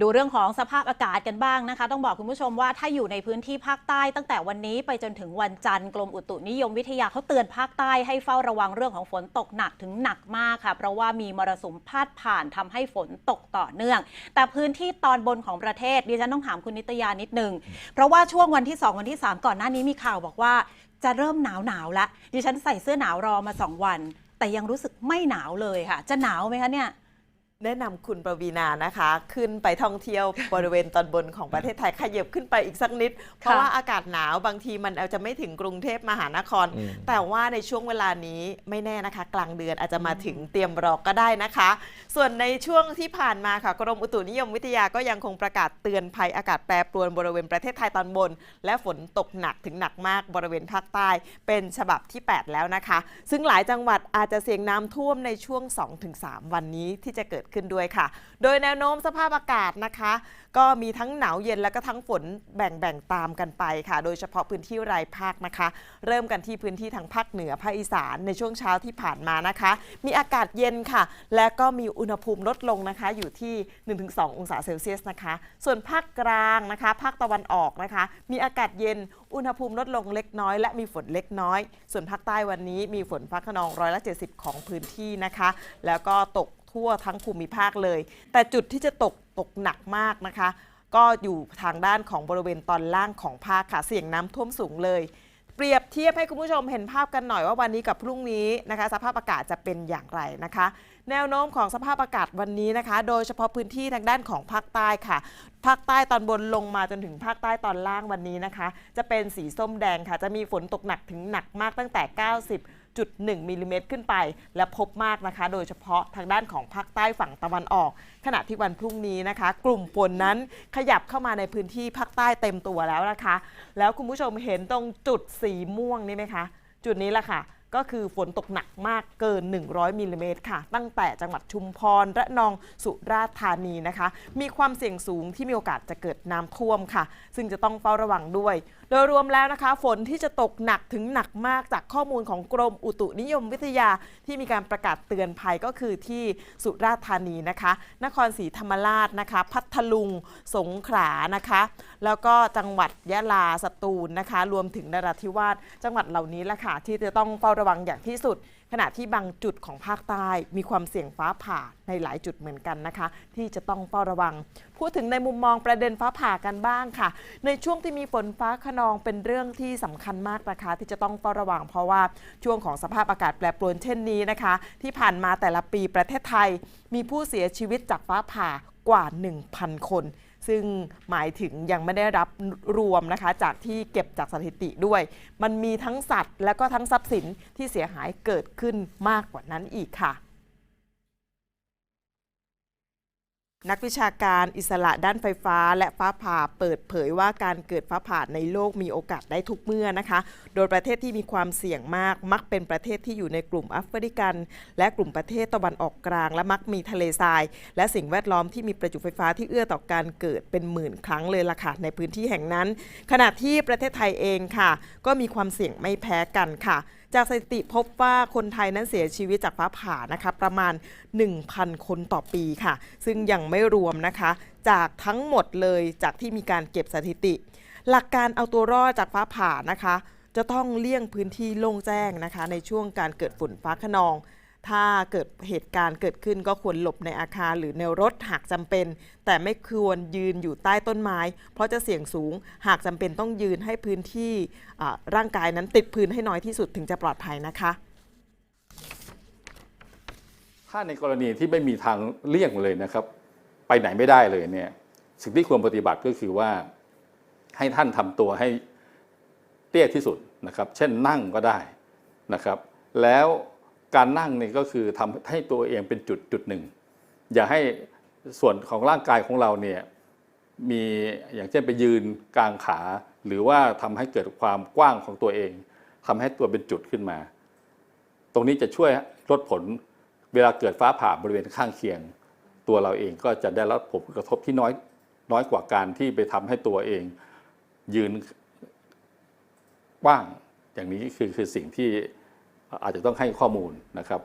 ดูเรื่องของสภาพอากาศกันบ้างนะคะ ต้องบอกคุณผู้ชมว่าถ้าอยู่ในพื้นที่ภาคใต้ตั้งแต่วันนี้ไปจนถึงวันจันทร์กรมอุตุนิยมวิทยาเขาเตือนภาคใต้ให้เฝ้าระวังเรื่องของฝนตกหนักถึงหนักมากค่ะ เพราะว่ามีมรสุมพาดผ่านทำให้ฝนตกต่อเนื่อง แต่พื้นที่ตอนบนของประเทศดิฉันต้องถามคุณนิตยานิดนึงเพราะว่าช่วงวันที่ 2 วันที่ 3 ก่อนหน้านี้มีข่าวบอกว่าจะเริ่มหนาวหนาวแล้วดิฉันใส่เสื้อหนาวรอมา 2 วัน แต่ยังรู้สึกไม่หนาวเลยค่ะ จะหนาวไหมคะเนี่ย แนะนำคุณประวีนานะคะ ขึ้นไปท่องเที่ยวบริเวณตอนบนของประเทศไทยขยับขึ้นไปอีกสักนิด เพราะว่าอากาศหนาวบางทีมันอาจจะไม่ถึงกรุงเทพมหานครอืมแต่ว่าในช่วงเวลานี้ไม่แน่นะคะ กลางเดือนอาจจะมาถึงเตรียมรอก็ได้นะคะ ส่วนในช่วงที่ผ่านมาค่ะกรมอุตุนิยมวิทยาก็ยังคงประกาศเตือนภัยอากาศแปรปรวนบริเวณประเทศไทยตอนบน และฝนตกหนักถึงหนักมากบริเวณภาคใต้ เป็นฉบับที่ 8 แล้วนะคะ ซึ่งหลายจังหวัดอาจจะเสี่ยงน้ำท่วมในช่วง 2-3 วันนี้ที่จะเกิดขึ้นด้วยค่ะ โดยแนวโน้มสภาพอากาศนะคะ ก็มีทั้งหนาวเย็นและก็ทั้งฝนแบ่งๆตามกันไปค่ะ โดยเฉพาะพื้นที่รายภาคนะคะ เริ่มกันที่พื้นที่ทางภาคเหนือภาคอีสานในช่วงเช้าที่ผ่านมานะคะ มีอากาศเย็นค่ะ และก็มีอุณหภูมิลดลงนะคะ อยู่ที่ 1-2 องศาเซลเซียสนะคะ ส่วนภาคกลางนะคะ ภาคตะวันออกนะคะ มีอากาศเย็นอุณหภูมิลดลงเล็กน้อย และมีฝนเล็กน้อย ส่วนภาคใต้วันนี้มีฝนฟ้าขนองร้อยละ 70 ของพื้นที่นะคะ แล้วก็ตก ทั่วทั้งภูมิภาคเลย แต่จุดที่จะตกตกหนักมากนะคะ ก็อยู่ทางด้านของบริเวณตอนล่างของภาคค่ะเสี่ยงน้ำท่วมสูงเลย เปรียบเทียบให้คุณผู้ชมเห็นภาพกันหน่อยว่าวันนี้กับพรุ่งนี้นะคะ สภาพอากาศจะเป็นอย่างไรนะคะ แนวโน้มของสภาพอากาศวันนี้นะคะ โดยเฉพาะพื้นที่ทางด้านของภาคใต้ค่ะภาคใต้ตอนบนลงมาจนถึงภาคใต้ตอนล่างวันนี้นะคะ จะเป็นสีส้มแดงค่ะ จะมีฝนตกหนักถึงหนักมากตั้งแต่ 0.1มิลลิเมตรขึ้นไป และพบมากนะคะ โดยเฉพาะทางด้านของภาคใต้ฝั่งตะวันออก ขณะที่วันพรุ่งนี้นะคะ กลุ่มฝนนั้นขยับเข้ามาในพื้นที่ภาคใต้เต็มตัวแล้วนะคะ แล้วคุณผู้ชมเห็นตรงจุดสีม่วงนี่ไหมคะ จุดนี้แหละค่ะ ก็คือฝนตกหนักมากเกิน 100มิลลิเมตรค่ะ ตั้งแต่จังหวัดชุมพรระนองสุราษฎร์ธานีนะคะ มีความเสี่ยงสูงที่มีโอกาสจะเกิดน้ำท่วมค่ะ ซึ่งจะต้องเฝ้าระวังด้วย โดยรวมแล้วนะคะ ฝนที่จะตกหนักถึงหนักมากจากข้อมูลของกรมอุตุนิยมวิทยาที่มีการประกาศเตือนภัยก็คือที่สุราษฎร์ธานีนะคะ นครศรีธรรมราชนะคะ พัทลุง สงขลานะคะ แล้วก็จังหวัดยะลาสตูลนะคะ รวมถึงนราธิวาสจังหวัดเหล่านี้แหละค่ะที่จะต้องเฝ้าระวังอย่างที่สุด ขณะที่บางจุดของภาคใต้มีความเสี่ยงฟ้าผ่าในหลายจุดเหมือนกันนะคะ ที่จะต้องเฝ้าระวัง พูดถึงในมุมมองประเด็นฟ้าผ่ากันบ้างค่ะ ในช่วงที่มีฝนฟ้าขนองเป็นเรื่องที่สำคัญมากนะคะ ที่จะต้องเฝ้าระวัง เพราะว่าช่วงของสภาพอากาศแปรปรวนเช่นนี้นะคะ ที่ผ่านมาแต่ละปีประเทศไทย มีผู้เสียชีวิตจากฟ้าผ่ากว่า 1,000 คน ซึ่งหมายถึงยังไม่ได้รับรวมนะคะจากที่เก็บจากสถิติด้วย มันมีทั้งสัตว์ และก็ทั้งทรัพย์สินที่เสียหายเกิดขึ้นมากกว่านั้นอีกค่ะ นักวิชาการอิสระด้านไฟฟ้าและฟ้าผ่าเปิดเผยว่าการเกิดฟ้าผ่าในโลกมีโอกาสได้ทุกเมื่อนะคะ โดยประเทศที่มีความเสี่ยงมาก มักเป็นประเทศที่อยู่ในกลุ่มแอฟริกัน และกลุ่มประเทศตะวันออกกลาง และมักมีทะเลทราย และสิ่งแวดล้อมที่มีประจุไฟฟ้าที่เอื้อต่อการเกิดเป็นหมื่นครั้งเลยล่ะค่ะในพื้นที่แห่งนั้น ขณะที่ประเทศไทยเองค่ะ ก็มีความเสี่ยงไม่แพ้กันค่ะ จากสถิติพบว่าคนไทยนั้นเสียชีวิตจากฟ้าผ่านะคะประมาณ 1,000 คนต่อปีค่ะ ซึ่งยังไม่รวมนะคะ จากทั้งหมดเลยจากที่มีการเก็บสถิติ หลักการเอาตัวรอดจากฟ้าผ่านะคะ จะต้องเลี่ยงพื้นที่โล่งแจ้งนะคะ ในช่วงการเกิดฝนฟ้าขนอง ถ้าเกิดเหตุการณ์เกิดขึ้นก็ควรหลบในอาคารหรือในรถหากจำเป็น แต่ไม่ควรยืนอยู่ใต้ต้นไม้ เพราะจะเสี่ยงสูง หากจำเป็นต้องยืนให้พื้นที่ร่างกายนั้นติดพื้นให้น้อยที่สุดถึงจะปลอดภัยนะคะ ถ้าในกรณีที่ไม่มีทางเลี่ยงเลยนะครับ ไปไหนไม่ได้เลยเนี่ยสิ่งที่ควรปฏิบัติก็คือว่าให้ท่านทำตัวให้เตี้ยที่สุดนะครับ เช่นนั่งก็ได้นะครับ แล้ว การนั่งนี่ก็คือทำให้ตัวเองเป็นจุดจุดหนึ่ง อย่าให้ส่วนของร่างกายของเราเนี่ยมีอย่างเช่นไปยืนกลางขา หรือว่าทำให้เกิดความกว้างของตัวเองทำให้ตัวเป็นจุดขึ้นมา ตรงนี้จะช่วยลดผลเวลาเกิดฟ้าผ่าบริเวณข้างเคียง ตัวเราเองก็จะได้รับผลกระทบที่น้อยน้อยกว่าการที่ไปทำให้ตัวเอง ยืนกว้างอย่างนี้คือคือสิ่งที่ อาจจะต้องให้ข้อมูลนะครับ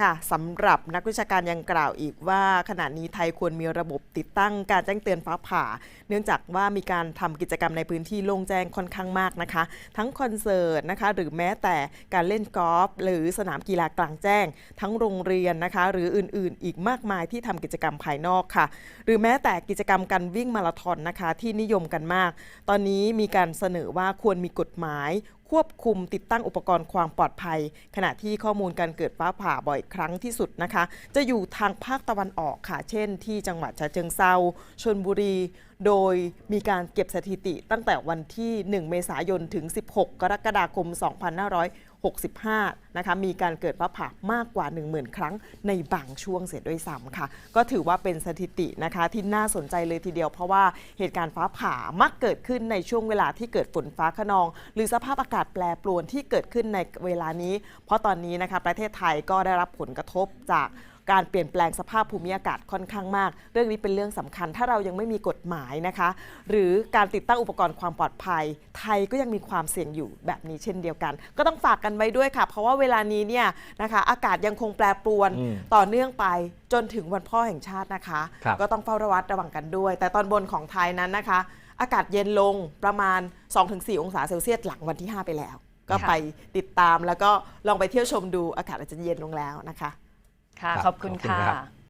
ค่ะสำหรับนักวิชาการยังกล่าวอีกว่าขณะนี้ไทยควรมีระบบติดตั้งการแจ้งเตือนฟ้าผ่า เนื่องจากว่ามีการทำกิจกรรมในพื้นที่โล่งแจ้งค่อนข้างมากนะคะ ทั้งคอนเสิร์ตนะคะ หรือแม้แต่การเล่นกอล์ฟหรือสนามกีฬากลางแจ้ง ทั้งโรงเรียนนะคะ หรืออื่นๆ อีกมากมายที่ทำกิจกรรมภายนอกค่ะ หรือแม้แต่กิจกรรมการวิ่งมาราธอนนะคะ ที่นิยมกันมาก ตอนนี้มีการเสนอว่าควรมีกฎหมาย ควบคุมติดตั้งอุปกรณ์ความปลอดภัย ขณะที่ข้อมูลการเกิดฟ้าผ่าบ่อยครั้งที่สุดนะคะ จะอยู่ทางภาคตะวันออกค่ะ เช่น ที่จังหวัดฉะเชิงเซาชนบุรี โดยมีการเก็บสถิติตั้งแต่วันที่ 1 เมษายนถึง 16 กรกฎาคม 2560 2565นะคะ มีการเกิดฟ้าผ่ามากกว่า 10,000 ครั้งในบางช่วงเสียด้วยซ้ำค่ะ ก็ถือว่าเป็นสถิตินะคะที่น่าสนใจเลยทีเดียว เพราะว่าเหตุการณ์ฟ้าผ่ามักเกิดขึ้นในช่วงเวลาที่เกิดฝนฟ้าขนอง หรือสภาพอากาศแปรปรวนที่เกิดขึ้นในเวลานี้ เพราะตอนนี้นะคะประเทศไทยก็ได้รับผลกระทบจาก การเปลี่ยนแปลงสภาพภูมิอากาศค่อนข้างมาก เรื่องนี้เป็นเรื่องสำคัญ ถ้าเรายังไม่มีกฎหมายนะคะ หรือการติดตั้งอุปกรณ์ความปลอดภัย ไทยก็ยังมีความเสี่ยงอยู่แบบนี้เช่นเดียวกัน ก็ต้องฝากกันไว้ด้วยค่ะ เพราะว่าเวลานี้เนี่ยนะคะ อากาศยังคงแปรปรวนอืมต่อเนื่องไปจนถึงวันพ่อแห่งชาตินะคะครับก็ต้องเฝ้าระวัดระวังกันด้วย แต่ตอนบนของไทยนั้นนะคะ อากาศเย็นลงประมาณ 2-4 องศาเซลเซียสหลังวันที่ 5 ไปแล้ว ก็ค่ะไปติดตามแล้วก็ลองไปเที่ยวชมดูอากาศอาจจะเย็นลงแล้วนะคะ ค่ะครับขอบคุณขอบคุณค่ะครับ